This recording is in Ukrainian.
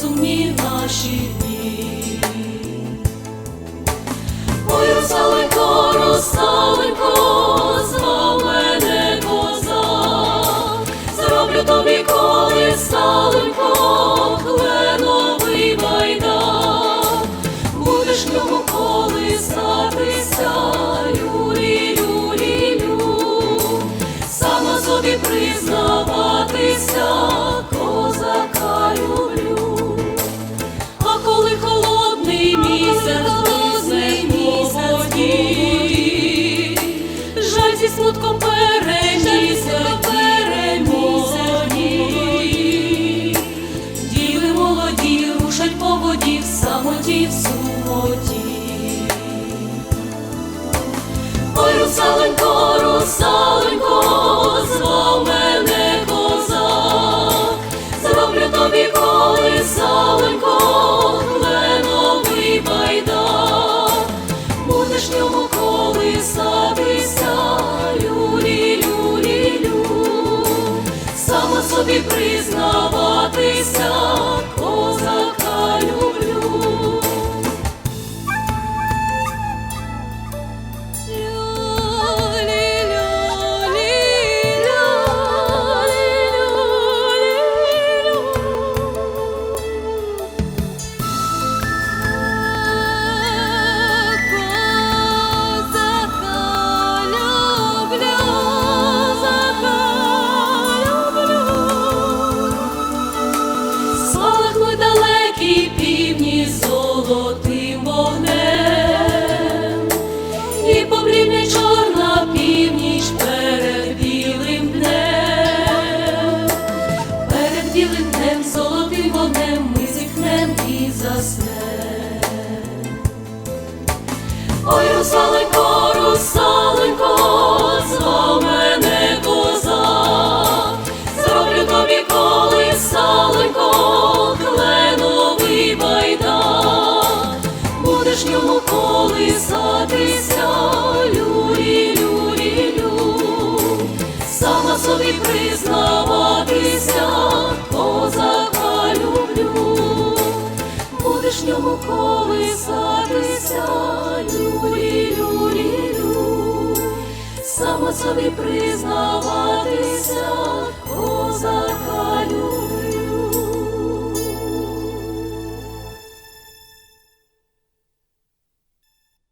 сумні наші дні. Ой, русалико, русалико, звав мене коза, зроблю тобі. Щасті смутком перемісені. Діви молоді рушать по воді в самоті в сумоті. Ой, русаленько, собі признаватися, далекі півні золотим вогнем, і поблідне чорна північ перед білим днем, перед білим днем, золотим вогнем ми зітхнем і заснем. Ой, русаленько, русаленько, собі признаватися, поза люблю, будеш ньому колисатися, люлі, люлі, лю, само собі признаватися, козака люблю.